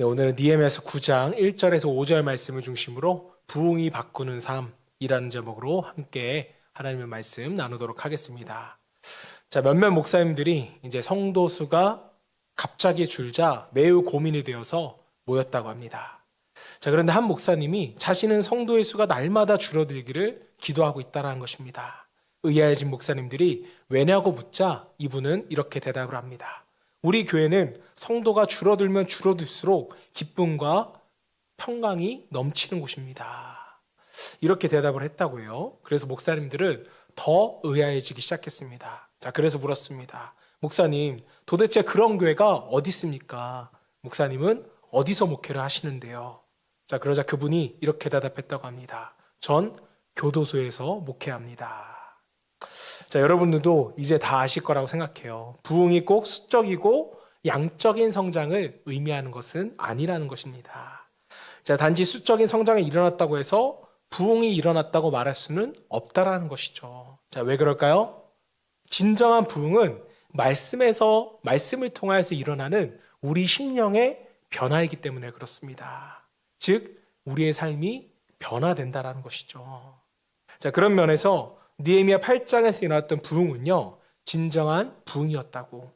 네, 오늘은 니에미아서 9장 1절에서 5절 말씀을 중심으로 부흥이 바꾸는 삶이라는 제목으로 함께 하나님의 말씀 나누도록 하겠습니다. 자, 몇몇 목사님들이 이제 성도 수가 갑자기 줄자 매우 고민이 되어서 모였다고 합니다. 자, 그런데 한 목사님이 자신은 성도의 수가 날마다 줄어들기를 기도하고 있다는 것입니다. 의아해진 목사님들이 왜냐고 묻자 이분은 이렇게 대답을 합니다. 우리 교회는 성도가 줄어들면 줄어들수록 기쁨과 평강이 넘치는 곳입니다. 이렇게 대답을 했다고 해요. 그래서 목사님들은 더 의아해지기 시작했습니다. 자, 그래서 물었습니다. 목사님, 도대체 그런 교회가 어디 있습니까? 목사님은 어디서 목회를 하시는데요? 자, 그러자 그분이 이렇게 대답했다고 합니다. 전 교도소에서 목회합니다. 자, 여러분들도 이제 다 아실 거라고 생각해요. 부흥이 꼭 수적이고 양적인 성장을 의미하는 것은 아니라는 것입니다. 자, 단지 수적인 성장이 일어났다고 해서 부흥이 일어났다고 말할 수는 없다라는 것이죠. 자, 왜 그럴까요? 진정한 부흥은 말씀에서 말씀을 통하여서 일어나는 우리 심령의 변화이기 때문에 그렇습니다. 즉 우리의 삶이 변화된다라는 것이죠. 자, 그런 면에서 니에미야 8장에서 일어났던 부흥은요. 진정한 부흥이었다고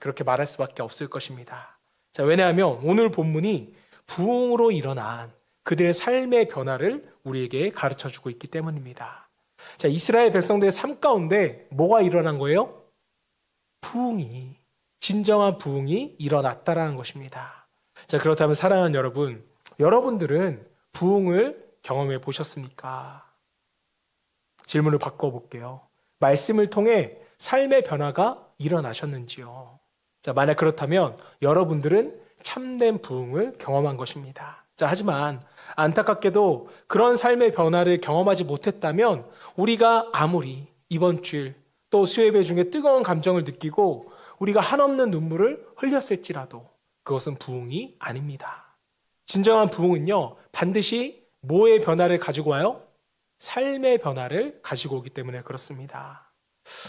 그렇게 말할 수밖에 없을 것입니다. 자, 왜냐하면 오늘 본문이 부흥으로 일어난 그들의 삶의 변화를 우리에게 가르쳐 주고 있기 때문입니다. 자, 이스라엘 백성들의 삶 가운데 뭐가 일어난 거예요? 부흥이 진정한 부흥이 일어났다라는 것입니다. 자, 그렇다면 사랑하는 여러분, 여러분들은 부흥을 경험해 보셨습니까? 질문을 바꿔 볼게요. 말씀을 통해 삶의 변화가 일어나셨는지요? 자, 만약 그렇다면 여러분들은 참된 부흥을 경험한 것입니다. 자, 하지만 안타깝게도 그런 삶의 변화를 경험하지 못했다면 우리가 아무리 이번 주일 또 수요예배 중에 뜨거운 감정을 느끼고 우리가 한없는 눈물을 흘렸을지라도 그것은 부흥이 아닙니다. 진정한 부흥은요, 반드시 뭐의 변화를 가지고 와요? 삶의 변화를 가지고 오기 때문에 그렇습니다.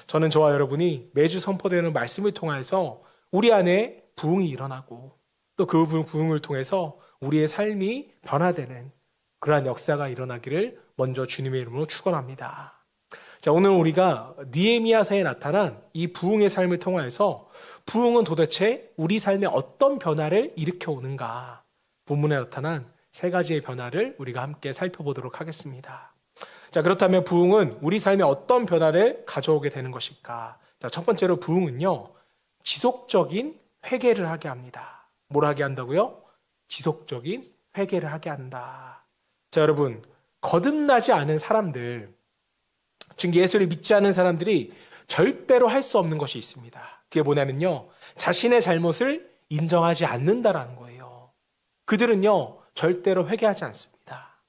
저는 저와 여러분이 매주 선포되는 말씀을 통해서 우리 안에 부흥이 일어나고 또 그 부흥을 통해서 우리의 삶이 변화되는 그러한 역사가 일어나기를 먼저 주님의 이름으로 축원합니다. 자, 오늘 우리가 니에미아서에 나타난 이 부흥의 삶을 통하여서 부흥은 도대체 우리 삶에 어떤 변화를 일으켜 오는가? 본문에 나타난 세 가지의 변화를 우리가 함께 살펴보도록 하겠습니다. 자, 그렇다면 부흥은 우리 삶에 어떤 변화를 가져오게 되는 것일까? 자, 첫 번째로 부흥은요, 지속적인 회개를 하게 합니다. 뭘 하게 한다고요? 지속적인 회개를 하게 한다. 자, 여러분, 거듭나지 않은 사람들, 즉 예수를 믿지 않은 사람들이 절대로 할 수 없는 것이 있습니다. 그게 뭐냐면요. 자신의 잘못을 인정하지 않는다라는 거예요. 그들은요, 절대로 회개하지 않습니다.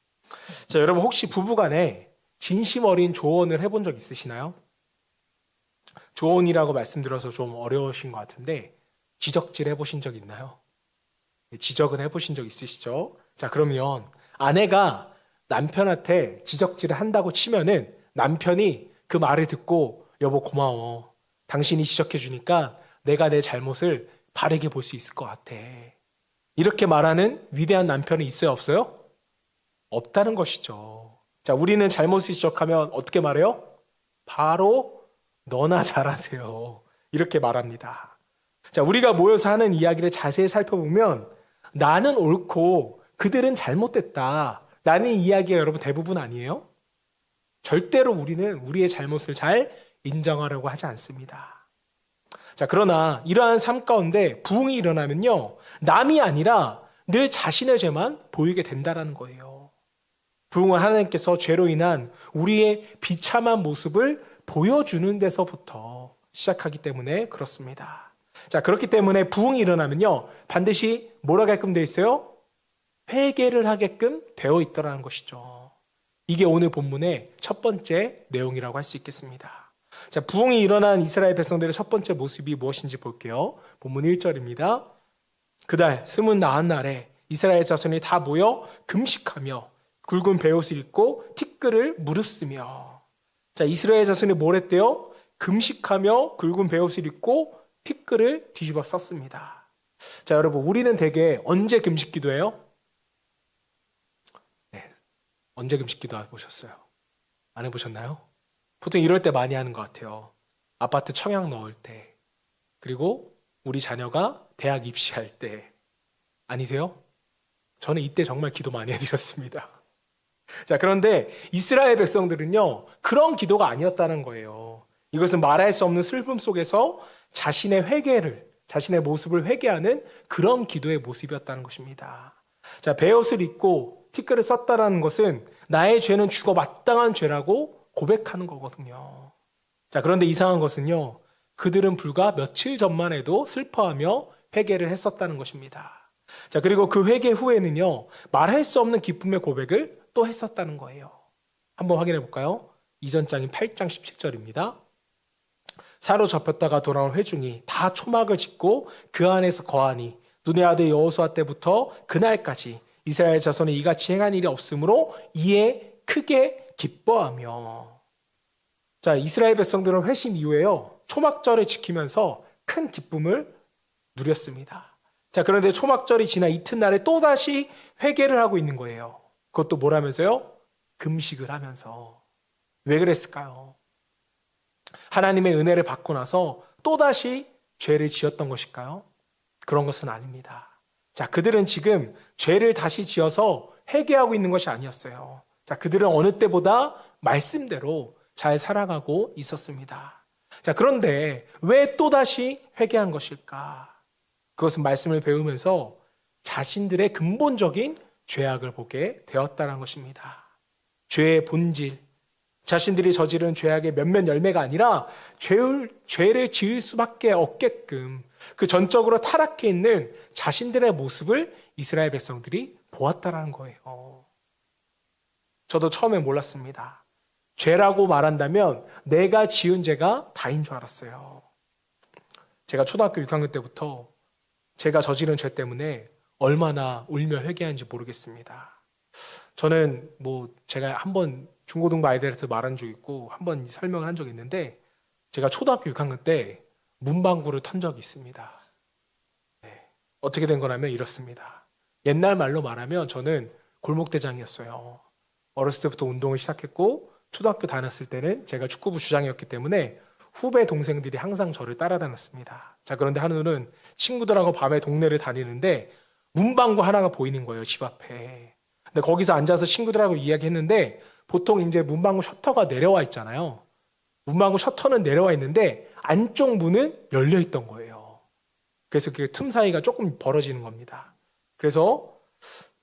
자, 여러분 혹시 부부간에 진심 어린 조언을 해본 적 있으시나요? 조언이라고 말씀드려서 좀 어려우신 것 같은데 지적질 해보신 적 있나요? 지적은 해보신 적 있으시죠? 자, 그러면 아내가 남편한테 지적질을 한다고 치면은 남편이 그 말을 듣고 여보 고마워. 당신이 지적해 주니까 내가 내 잘못을 바르게 볼 수 있을 것 같아. 이렇게 말하는 위대한 남편이 있어요, 없어요? 없다는 것이죠. 자, 우리는 잘못을 지적하면 어떻게 말해요? 바로 너나 잘하세요. 이렇게 말합니다. 자, 우리가 모여서 하는 이야기를 자세히 살펴보면 나는 옳고 그들은 잘못됐다. 라는 이야기가 여러분 대부분 아니에요? 절대로 우리는 우리의 잘못을 잘 인정하려고 하지 않습니다. 자, 그러나 이러한 삶 가운데 부흥이 일어나면요. 남이 아니라 늘 자신의 죄만 보이게 된다라는 거예요. 부흥은 하나님께서 죄로 인한 우리의 비참한 모습을 보여주는 데서부터 시작하기 때문에 그렇습니다. 자, 그렇기 때문에 부흥이 일어나면요. 반드시 하게끔 돼 있어요? 회개를 하게끔 되어 있더라는 것이죠. 이게 오늘 본문의 첫 번째 내용이라고 할 수 있겠습니다. 자, 부흥이 일어난 이스라엘 백성들의 첫 번째 모습이 무엇인지 볼게요. 본문 1절입니다. 그달 스문 나한 날에 이스라엘 자손이 다 모여 금식하며 굵은 베옷을 입고 티끌을 무릅쓰며 자, 이스라엘 자손이 뭘 했대요? 금식하며 굵은 베옷을 입고 티끌을 뒤집어 썼습니다. 자, 여러분, 우리는 대개 언제 금식 기도해요? 네. 언제 금식 기도 해보셨어요? 안 해보셨나요? 보통 이럴 때 많이 하는 것 같아요. 아파트 청약 넣을 때. 그리고 우리 자녀가 대학 입시할 때. 아니세요? 저는 이때 정말 기도 많이 해드렸습니다. 자, 그런데 이스라엘 백성들은요, 그런 기도가 아니었다는 거예요. 이것은 말할 수 없는 슬픔 속에서 자신의 회개를, 자신의 모습을 회개하는 그런 기도의 모습이었다는 것입니다. 자, 베옷을 입고 티끌을 썼다라는 것은 나의 죄는 죽어 마땅한 죄라고 고백하는 거거든요. 자, 그런데 이상한 것은요, 그들은 불과 며칠 전만 해도 슬퍼하며 회개를 했었다는 것입니다. 자, 그리고 그 회개 후에는요, 말할 수 없는 기쁨의 고백을 또 했었다는 거예요. 한번 확인해 볼까요? 이전 장인 8장 17절입니다. 사로잡혔다가 돌아온 회중이 다 초막을 짓고 그 안에서 거하니 눈의 아들 여호수아 때부터 그날까지 이스라엘 자손이 이같이 행한 일이 없으므로 이에 크게 기뻐하며 자 이스라엘 백성들은 회심 이후에요 초막절을 지키면서 큰 기쁨을 누렸습니다. 자 그런데 초막절이 지나 이튿날에 또 다시 회개를 하고 있는 거예요. 그것도 뭐라면서요? 금식을 하면서 왜 그랬을까요? 하나님의 은혜를 받고 나서 또다시 죄를 지었던 것일까요? 그런 것은 아닙니다. 자, 그들은 지금 죄를 다시 지어서 회개하고 있는 것이 아니었어요. 자, 그들은 어느 때보다 말씀대로 잘 살아가고 있었습니다. 자, 그런데 왜 또다시 회개한 것일까? 그것은 말씀을 배우면서 자신들의 근본적인 죄악을 보게 되었다는 것입니다. 죄의 본질, 자신들이 저지른 죄악의 몇몇 열매가 아니라 죄를, 죄를 지을 수밖에 없게끔 그 전적으로 타락해 있는 자신들의 모습을 이스라엘 백성들이 보았다라는 거예요. 저도 처음에 몰랐습니다. 죄라고 말한다면 내가 지은 죄가 다인 줄 알았어요. 제가 초등학교 6학년 때부터 제가 저지른 죄 때문에 얼마나 울며 회개한지 모르겠습니다. 저는 뭐 제가 한 번 중고등부 아이들한테 말한 적 있고 한 번 설명을 한 적이 있는데 제가 초등학교 6학년 때 문방구를 턴 적이 있습니다. 네. 어떻게 된 거냐면 이렇습니다. 옛날 말로 말하면 저는 골목대장이었어요. 어렸을 때부터 운동을 시작했고 초등학교 다녔을 때는 제가 축구부 주장이었기 때문에 후배 동생들이 항상 저를 따라다녔습니다. 자 그런데 한우는 친구들하고 밤에 동네를 다니는데 문방구 하나가 보이는 거예요 집 앞에. 근데 거기서 앉아서 친구들하고 이야기했는데 보통 이제 문방구 셔터가 내려와 있잖아요. 문방구 셔터는 내려와 있는데 안쪽 문은 열려 있던 거예요. 그래서 그 틈 사이가 조금 벌어지는 겁니다. 그래서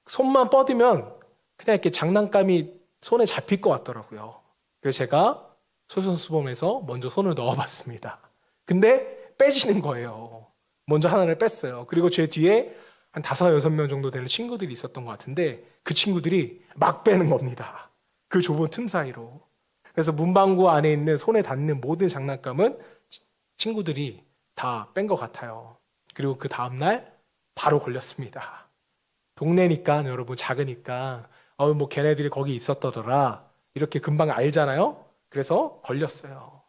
손만 뻗으면 그냥 이렇게 장난감이 손에 잡힐 것 같더라고요. 그래서 제가 소선수범해서 먼저 손을 넣어봤습니다. 근데 빼지는 거예요. 먼저 하나를 뺐어요. 그리고 제 뒤에 한 다섯 여섯 명 정도 되는 친구들이 있었던 것 같은데 그 친구들이 막 빼는 겁니다. 그 좁은 틈 사이로. 그래서 문방구 안에 있는 손에 닿는 모든 장난감은 친구들이 다 뺀 것 같아요. 그리고 그 다음날 바로 걸렸습니다. 동네니까 여러분 작으니까 어뭐 걔네들이 거기 있었더라 이렇게 금방 알잖아요. 그래서 걸렸어요.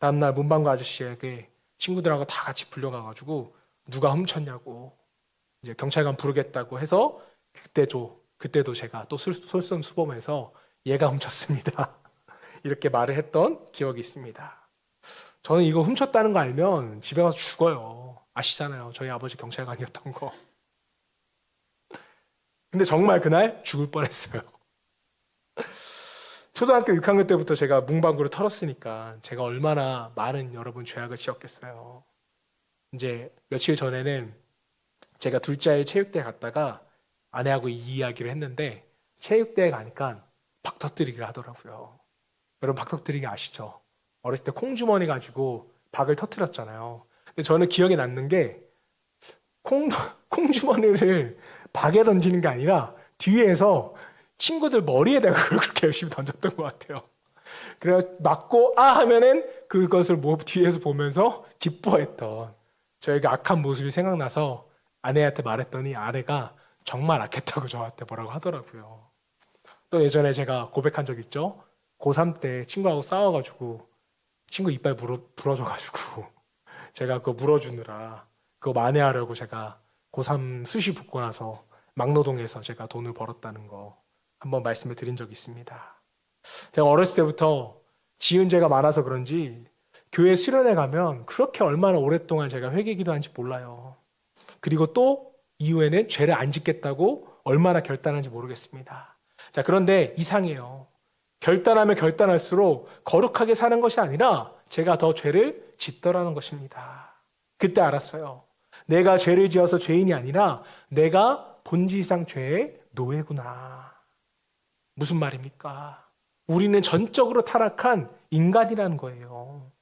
다음날 문방구 아저씨에게 친구들하고 다 같이 불려가가지고 누가 훔쳤냐고 이제 경찰관 부르겠다고 해서 그때도 그때도 제가 또 솔선수범해서 얘가 훔쳤습니다. 이렇게 말을 했던 기억이 있습니다. 저는 이거 훔쳤다는 거 알면 집에 가서 죽어요. 아시잖아요. 저희 아버지 경찰관이었던 거. 근데 정말 그날 죽을 뻔했어요. 초등학교 6학년 때부터 제가 문방구를 털었으니까 제가 얼마나 많은 여러분 죄악을 지었겠어요. 이제 며칠 전에는 제가 둘째 아이 체육대에 갔다가 아내하고 이 이야기를 했는데 체육대에 가니까 박 터뜨리기를 하더라고요. 여러분 박 터뜨리기 아시죠? 어렸을 때 콩주머니 가지고 박을 터뜨렸잖아요. 근데 저는 기억에 남는 게 콩, 콩주머니를 박에 던지는 게 아니라 뒤에서 친구들 머리에 대고 그렇게 열심히 던졌던 것 같아요. 그래 맞고 아 하면은 그것을 뭐 뒤에서 보면서 기뻐했던 저에게 악한 모습이 생각나서 아내한테 말했더니 아내가 정말 악했다고 저한테 뭐라고 하더라고요. 또 예전에 제가 고백한 적 있죠. 고3 때 친구하고 싸워가지고 친구 이빨 물어, 부러져가지고 제가 그거 물어주느라 그거 만회하려고 제가 고3 수시 붙고 나서 막노동에서 제가 돈을 벌었다는 거 한번 말씀을 드린 적이 있습니다. 제가 어렸을 때부터 지은 죄가 많아서 그런지 교회 수련회 가면 그렇게 얼마나 오랫동안 제가 회개 기도하는지 몰라요. 그리고 또 이후에는 죄를 안 짓겠다고 얼마나 결단한지 모르겠습니다. 자, 그런데 이상해요. 결단하면 결단할수록 거룩하게 사는 것이 아니라 제가 더 죄를 짓더라는 것입니다. 그때 알았어요. 내가 죄를 지어서 죄인이 아니라 내가 본질상 죄의 노예구나. 무슨 말입니까? 우리는 전적으로 타락한 인간이라는 거예요.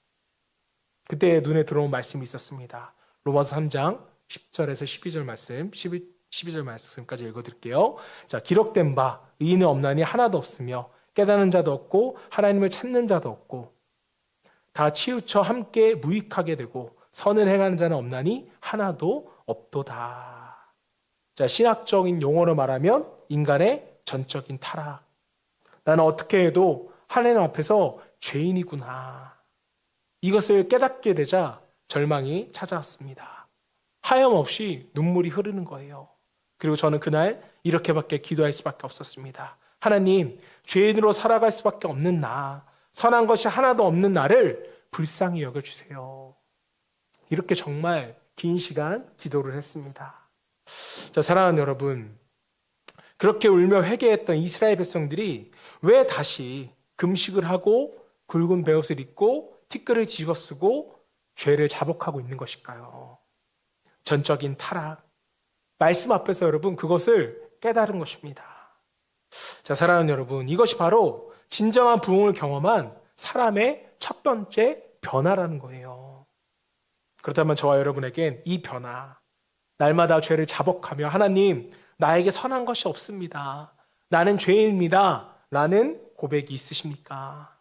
그때 눈에 들어온 말씀이 있었습니다. 로마서 3장 10절에서 12절 말씀, 12, 12절 말씀까지 읽어드릴게요. 자, 기록된 바, 의인은 없나니 하나도 없으며, 깨닫는 자도 없고, 하나님을 찾는 자도 없고, 다 치우쳐 함께 무익하게 되고, 선을 행하는 자는 없나니 하나도 없도다. 자, 신학적인 용어로 말하면 인간의 전적인 타락. 나는 어떻게 해도 하나님 앞에서 죄인이구나. 이것을 깨닫게 되자 절망이 찾아왔습니다. 하염없이 눈물이 흐르는 거예요. 그리고 저는 그날 이렇게밖에 기도할 수밖에 없었습니다. 하나님, 죄인으로 살아갈 수밖에 없는 나, 선한 것이 하나도 없는 나를 불쌍히 여겨주세요. 이렇게 정말 긴 시간 기도를 했습니다. 자, 사랑하는 여러분, 그렇게 울며 회개했던 이스라엘 백성들이 왜 다시 금식을 하고 굵은 베옷을 입고 티끌을 집어 쓰고 죄를 자복하고 있는 것일까요? 전적인 타락. 말씀 앞에서 여러분 그것을 깨달은 것입니다. 자, 사랑하는 여러분, 이것이 바로 진정한 부흥을 경험한 사람의 첫 번째 변화라는 거예요. 그렇다면 저와 여러분에겐 이 변화, 날마다 죄를 자복하며 하나님, 나에게 선한 것이 없습니다. 나는 죄인입니다. 라는 고백이 있으십니까?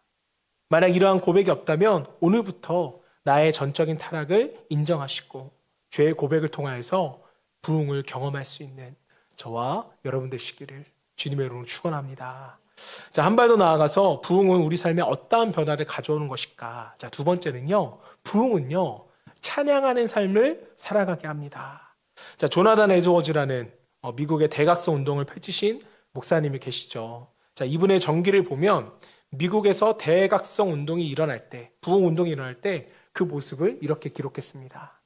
만약 이러한 고백이 없다면 오늘부터 나의 전적인 타락을 인정하시고 죄의 고백을 통하여서 부흥을 경험할 수 있는 저와 여러분 되시기를 주님의 이름으로 축원합니다. 자, 한 발 더 나아가서 부흥은 우리 삶에 어떠한 변화를 가져오는 것일까? 자, 두 번째는요. 부흥은요. 찬양하는 삶을 살아가게 합니다. 자, 조나단 에즈워즈라는 어, 미국의 대각성 운동을 펼치신 목사님이 계시죠. 자, 이분의 전기를 보면 미국에서 대각성 운동이 일어날 때, 부흥 운동이 일어날 때 그 모습을 이렇게 기록했습니다.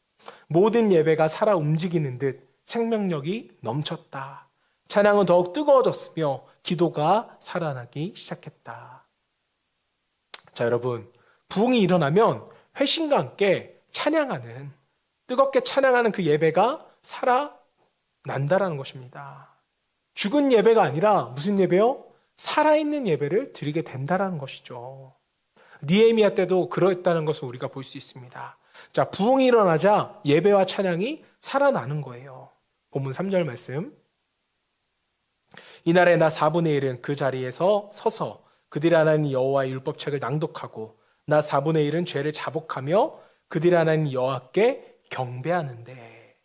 모든 예배가 살아 움직이는 듯 생명력이 넘쳤다. 찬양은 더욱 뜨거워졌으며 기도가 살아나기 시작했다. 자, 여러분, 부흥이 일어나면 회심과 함께 찬양하는, 뜨겁게 찬양하는 그 예배가 살아난다라는 것입니다. 죽은 예배가 아니라 무슨 예배요? 살아있는 예배를 드리게 된다라는 것이죠. 니에미아 때도 그러했다는 것을 우리가 볼 수 있습니다. 자, 부흥이 일어나자 예배와 찬양이 살아나는 거예요. 본문 3절 말씀. 이날에 나 4분의 1은 그 자리에서 서서 그들이 하나님 여호와의 율법책을 낭독하고 나 4분의 1은 죄를 자복하며 그들이 하나님 여호와께 경배하는데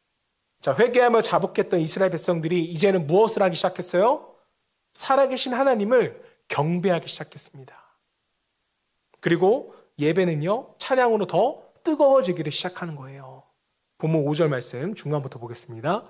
자 회개하며 자복했던 이스라엘 백성들이 이제는 무엇을 하기 시작했어요? 살아계신 하나님을 경배하기 시작했습니다. 그리고 예배는요, 찬양으로 더 뜨거워지기를 시작하는 거예요. 본문 5절 말씀 중간부터 보겠습니다.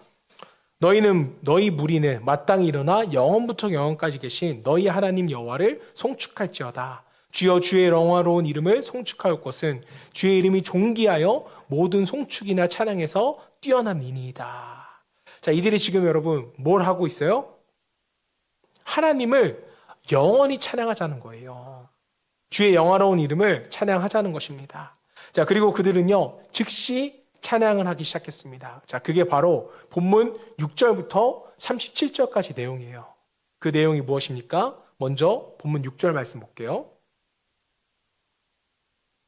너희는 너희 무리는 마땅히 일어나 영원부터 영원까지 계신 너희 하나님 여호와를 송축할지어다. 주여 주의 영화로운 이름을 송축할 것은 주의 이름이 존귀하여 모든 송축이나 찬양에서 뛰어남이니이다. 자, 이들이 지금 여러분 뭘 하고 있어요? 하나님을 영원히 찬양하자는 거예요. 주의 영화로운 이름을 찬양하자는 것입니다. 자, 그리고 그들은요, 즉시 찬양을 하기 시작했습니다. 자, 그게 바로 본문 6절부터 37절까지 내용이에요. 그 내용이 무엇입니까? 먼저 본문 6절 말씀 볼게요.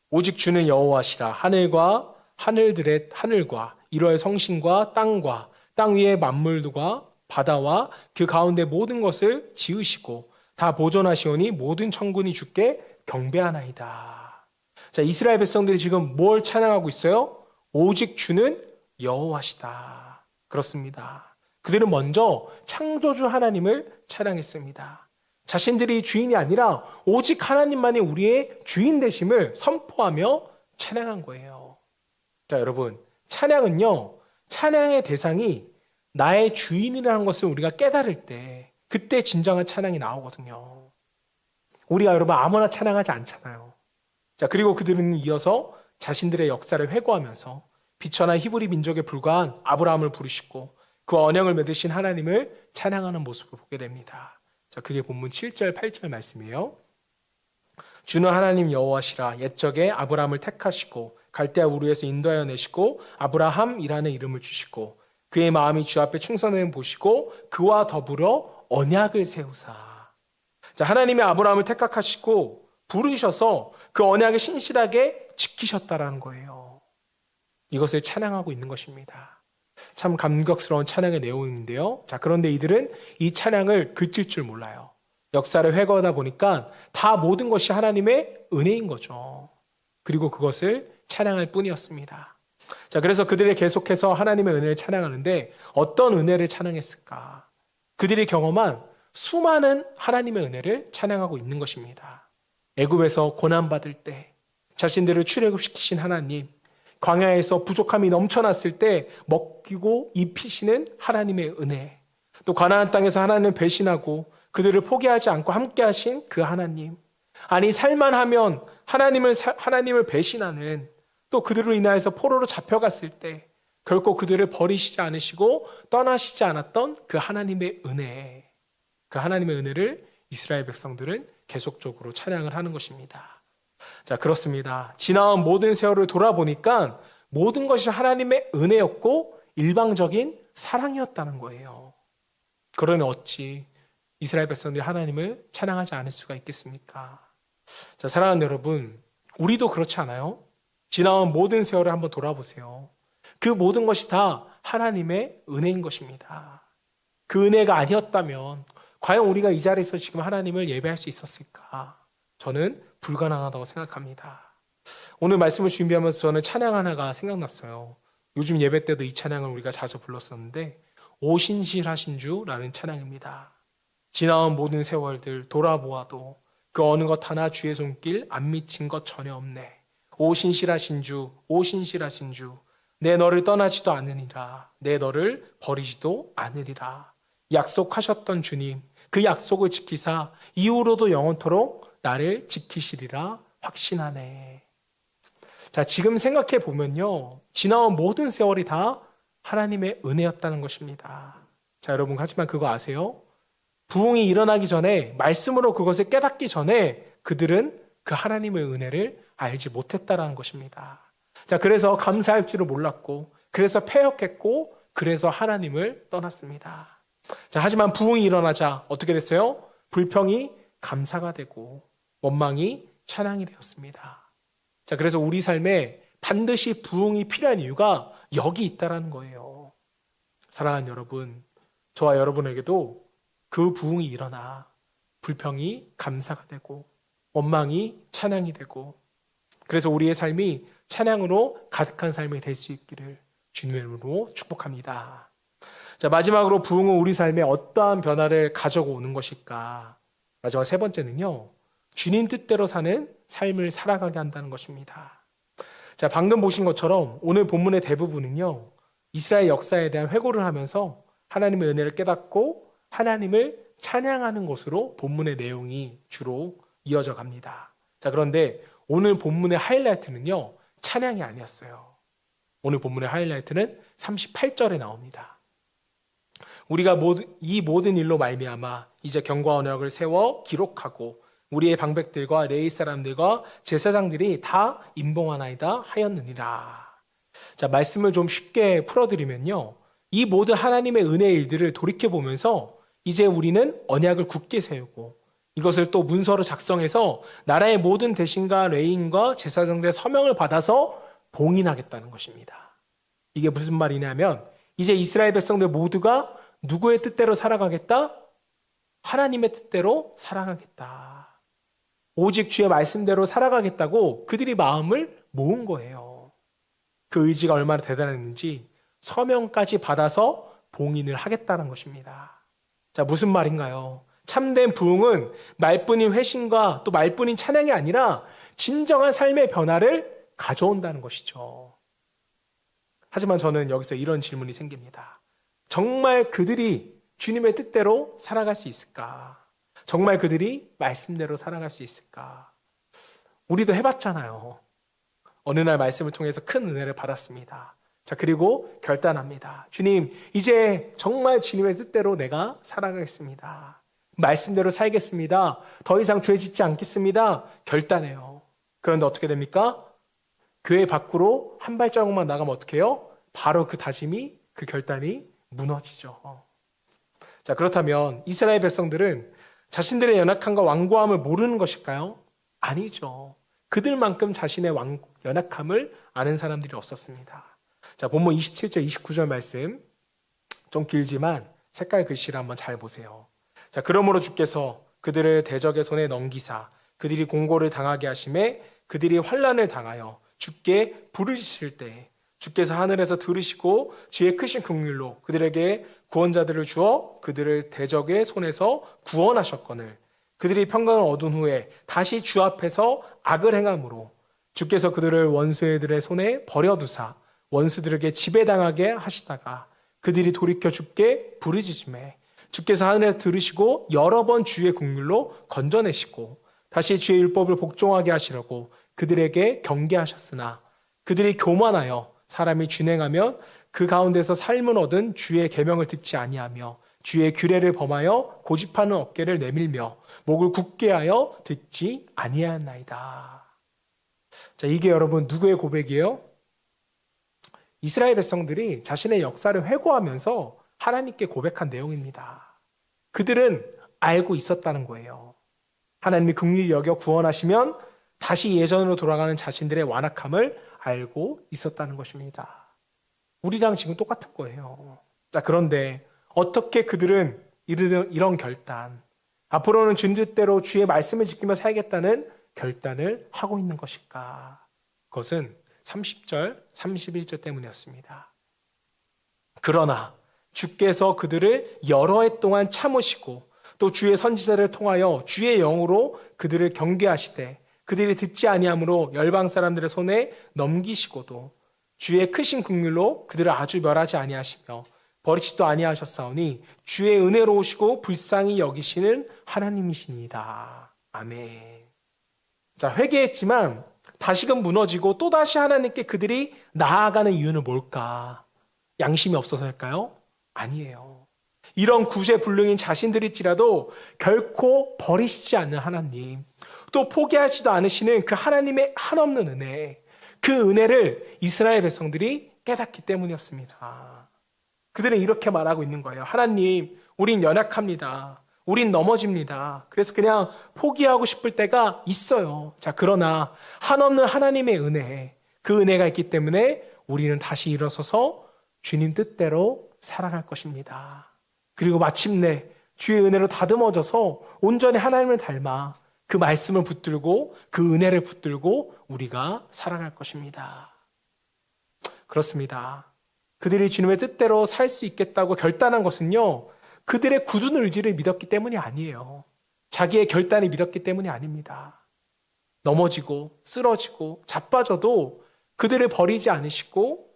오직 주는 여호와시라 하늘과 하늘들의 하늘과 이러의 성신과 땅과 땅 위의 만물과 바다와 그 가운데 모든 것을 지으시고 다 보존하시오니 모든 천군이 주께 경배하나이다. 자, 이스라엘 백성들이 지금 뭘 찬양하고 있어요? 오직 주는 여호와시다. 그렇습니다. 그들은 먼저 창조주 하나님을 찬양했습니다. 자신들이 주인이 아니라 오직 하나님만이 우리의 주인 되심을 선포하며 찬양한 거예요. 자, 여러분, 찬양은요, 찬양의 대상이 나의 주인이라는 것을 우리가 깨달을 때 그때 진정한 찬양이 나오거든요. 우리가 여러분 아무나 찬양하지 않잖아요. 자, 그리고 그들은 이어서 자신들의 역사를 회고하면서 비천한 히브리 민족에 불과한 아브라함을 부르시고 그 언약을 맺으신 하나님을 찬양하는 모습을 보게 됩니다. 자, 그게 본문 7절, 8절 말씀이에요. 주는 하나님 여호와시라 옛적에 아브라함을 택하시고 갈대아 우르에서 인도하여 내시고 아브라함이라는 이름을 주시고 그의 마음이 주 앞에 충성됨을 보시고 그와 더불어 언약을 세우사. 자, 하나님의 아브라함을 택하시고 부르셔서 그 언약을 신실하게 지키셨다라는 거예요. 이것을 찬양하고 있는 것입니다. 참 감격스러운 찬양의 내용인데요. 자, 그런데 이들은 이 찬양을 그칠 줄 몰라요. 역사를 회고하다 보니까 다 모든 것이 하나님의 은혜인 거죠. 그리고 그것을 찬양할 뿐이었습니다. 자, 그래서 그들이 계속해서 하나님의 은혜를 찬양하는데 어떤 은혜를 찬양했을까? 그들이 경험한 수많은 하나님의 은혜를 찬양하고 있는 것입니다. 애굽에서 고난 받을 때 자신들을 출애굽시키신 하나님, 광야에서 부족함이 넘쳐났을 때 먹이고 입히시는 하나님의 은혜, 또 가나안 땅에서 하나님을 배신하고 그들을 포기하지 않고 함께 하신 그 하나님. 아니 살만하면 하나님을 하나님을 배신하는 또 그들로 인하여서 포로로 잡혀갔을 때 결코 그들을 버리시지 않으시고 떠나시지 않았던 그 하나님의 은혜. 그 하나님의 은혜를 이스라엘 백성들은 계속적으로 찬양을 하는 것입니다. 자, 그렇습니다. 지나온 모든 세월을 돌아보니까 모든 것이 하나님의 은혜였고 일방적인 사랑이었다는 거예요. 그러니 어찌 이스라엘 백성들이 하나님을 찬양하지 않을 수가 있겠습니까? 자, 사랑하는 여러분, 우리도 그렇지 않아요? 지나온 모든 세월을 한번 돌아보세요. 그 모든 것이 다 하나님의 은혜인 것입니다. 그 은혜가 아니었다면 과연 우리가 이 자리에서 지금 하나님을 예배할 수 있었을까? 저는 불가능하다고 생각합니다. 오늘 말씀을 준비하면서 저는 찬양 하나가 생각났어요. 요즘 예배 때도 이 찬양을 우리가 자주 불렀었는데 오신실하신 주라는 찬양입니다. 지나온 모든 세월들 돌아보아도 그 어느 것 하나 주의 손길 안 미친 것 전혀 없네. 오신실하신 주, 오신실하신 주, 내 너를 떠나지도 않으리라. 내 너를 버리지도 않으리라. 약속하셨던 주님, 그 약속을 지키사 이후로도 영원토록 나를 지키시리라 확신하네. 자, 지금 생각해 보면요. 지나온 모든 세월이 다 하나님의 은혜였다는 것입니다. 자, 여러분, 하지만 그거 아세요? 부흥이 일어나기 전에, 말씀으로 그것을 깨닫기 전에 그들은 그 하나님의 은혜를 알지 못했다라는 것입니다. 자, 그래서 감사할 줄을 몰랐고, 그래서 패역했고, 그래서 하나님을 떠났습니다. 자, 하지만 부흥이 일어나자 어떻게 됐어요? 불평이 감사가 되고, 원망이 찬양이 되었습니다. 자, 그래서 우리 삶에 반드시 부흥이 필요한 이유가 여기 있다라는 거예요. 사랑하는 여러분, 저와 여러분에게도 그 부흥이 일어나 불평이 감사가 되고 원망이 찬양이 되고 그래서 우리의 삶이 찬양으로 가득한 삶이 될 수 있기를 주님의 이름으로 축복합니다. 자, 마지막으로 부흥은 우리 삶에 어떠한 변화를 가져고 오는 것일까? 마지막 세 번째는요. 주님 뜻대로 사는 삶을 살아가게 한다는 것입니다. 자, 방금 보신 것처럼 오늘 본문의 대부분은요. 이스라엘 역사에 대한 회고를 하면서 하나님의 은혜를 깨닫고 하나님을 찬양하는 것으로 본문의 내용이 주로 이어져 갑니다. 자, 그런데 오늘 본문의 하이라이트는요. 찬양이 아니었어요. 오늘 본문의 하이라이트는 38절에 나옵니다. 우리가 이 모든 일로 말미암아 이제 경과 언약을 세워 기록하고 우리의 방백들과 레이 사람들과 제사장들이 다 임봉하나이다 하였느니라. 자, 말씀을 좀 쉽게 풀어드리면요. 이 모든 하나님의 은혜의 일들을 돌이켜보면서 이제 우리는 언약을 굳게 세우고 이것을 또 문서로 작성해서 나라의 모든 대신과 레인과 제사장들의 서명을 받아서 봉인하겠다는 것입니다. 이게 무슨 말이냐면 이제 이스라엘 백성들 모두가 누구의 뜻대로 살아가겠다? 하나님의 뜻대로 살아가겠다. 오직 주의 말씀대로 살아가겠다고 그들이 마음을 모은 거예요. 그 의지가 얼마나 대단했는지 서명까지 받아서 봉인을 하겠다는 것입니다. 자, 무슨 말인가요? 참된 부흥은 말뿐인 회심과 또 말뿐인 찬양이 아니라 진정한 삶의 변화를 가져온다는 것이죠. 하지만 저는 여기서 이런 질문이 생깁니다. 정말 그들이 주님의 뜻대로 살아갈 수 있을까? 정말 그들이 말씀대로 살아갈 수 있을까? 우리도 해봤잖아요. 어느 날 말씀을 통해서 큰 은혜를 받았습니다. 자, 그리고 결단합니다. 주님, 이제 정말 주님의 뜻대로 내가 살아가겠습니다. 말씀대로 살겠습니다. 더 이상 죄 짓지 않겠습니다. 결단해요. 그런데 어떻게 됩니까? 교회 밖으로 한 발자국만 나가면 어떻게 해요? 바로 그 다짐이, 그 결단이 무너지죠. 자, 그렇다면 이스라엘 백성들은 자신들의 연약함과 완고함을 모르는 것일까요? 아니죠. 그들만큼 자신의 완, 연약함을 아는 사람들이 없었습니다. 자, 본문 27절, 29절 말씀. 좀 길지만 색깔 글씨를 한번 잘 보세요. 자, 그러므로 주께서 그들을 대적의 손에 넘기사 그들이 공고를 당하게 하심에 그들이 환란을 당하여 주께 부르짖을 때 주께서 하늘에서 들으시고 주의 크신 긍휼로 그들에게 구원자들을 주어 그들을 대적의 손에서 구원하셨거늘. 그들이 평강을 얻은 후에 다시 주 앞에서 악을 행함으로 주께서 그들을 원수들의 손에 버려두사 원수들에게 지배당하게 하시다가 그들이 돌이켜 주께 부르짖음에 주께서 하늘에서 들으시고 여러 번 주의 국률로 건져내시고 다시 주의 율법을 복종하게 하시려고 그들에게 경계하셨으나 그들이 교만하여 사람이 준행하면 그 가운데서 삶을 얻은 주의 계명을 듣지 아니하며 주의 규례를 범하여 고집하는 어깨를 내밀며 목을 굳게 하여 듣지 아니하였나이다. 자, 이게 여러분 누구의 고백이에요? 이스라엘 백성들이 자신의 역사를 회고하면서 하나님께 고백한 내용입니다. 그들은 알고 있었다는 거예요. 하나님이 긍휼히 여겨 구원하시면 다시 예전으로 돌아가는 자신들의 완악함을 알고 있었다는 것입니다. 우리랑 지금 똑같은 거예요. 자, 그런데 어떻게 그들은 이런, 이런 결단, 앞으로는 준 뜻대로 주의 말씀을 지키며 살겠다는 결단을 하고 있는 것일까? 그것은 30절, 31절 때문이었습니다. 그러나 주께서 그들을 여러 해 동안 참으시고 또 주의 선지자를 통하여 주의 영으로 그들을 경계하시되 그들이 듣지 아니함으로 열방 사람들의 손에 넘기시고도 주의 크신 국률로 그들을 아주 멸하지 아니하시며 버리지도 아니하셨사오니 주의 은혜로우시고 불쌍히 여기시는 하나님이시니이다. 아멘. 자, 회개했지만 다시금 무너지고 또다시 하나님께 그들이 나아가는 이유는 뭘까? 양심이 없어서일까요? 아니에요. 이런 구제불능인 자신들일지라도 결코 버리시지 않는 하나님, 또 포기하지도 않으시는 그 하나님의 한없는 은혜, 그 은혜를 이스라엘 백성들이 깨닫기 때문이었습니다. 그들은 이렇게 말하고 있는 거예요. 하나님, 우린 연약합니다. 우린 넘어집니다. 그래서 그냥 포기하고 싶을 때가 있어요. 자, 그러나 한없는 하나님의 은혜, 그 은혜가 있기 때문에 우리는 다시 일어서서 주님 뜻대로 살아갈 것입니다. 그리고 마침내 주의 은혜로 다듬어져서 온전히 하나님을 닮아 그 말씀을 붙들고 그 은혜를 붙들고 우리가 살아갈 것입니다. 그렇습니다. 그들이 주님의 뜻대로 살 수 있겠다고 결단한 것은요, 그들의 굳은 의지를 믿었기 때문이 아니에요. 자기의 결단을 믿었기 때문이 아닙니다. 넘어지고 쓰러지고 자빠져도 그들을 버리지 않으시고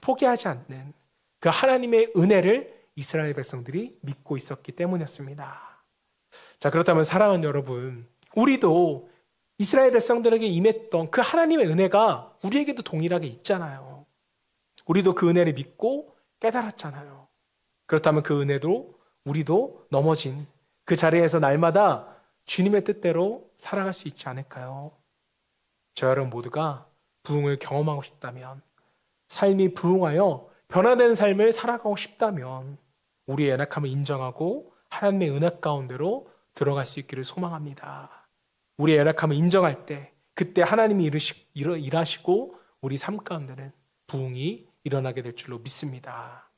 포기하지 않는 그 하나님의 은혜를 이스라엘 백성들이 믿고 있었기 때문이었습니다. 자, 그렇다면 사랑하는 여러분, 우리도 이스라엘 백성들에게 임했던 그 하나님의 은혜가 우리에게도 동일하게 있잖아요. 우리도 그 은혜를 믿고 깨달았잖아요. 그렇다면 그 은혜도 우리도 넘어진 그 자리에서 날마다 주님의 뜻대로 살아갈 수 있지 않을까요? 저 여러분 모두가 부흥을 경험하고 싶다면, 삶이 부흥하여 변화된 삶을 살아가고 싶다면, 우리의 연약함을 인정하고 하나님의 은혜 가운데로 들어갈 수 있기를 소망합니다. 우리의 연약함을 인정할 때, 그때 하나님이 일하시고 우리 삶 가운데는 부흥이 일어나게 될 줄로 믿습니다.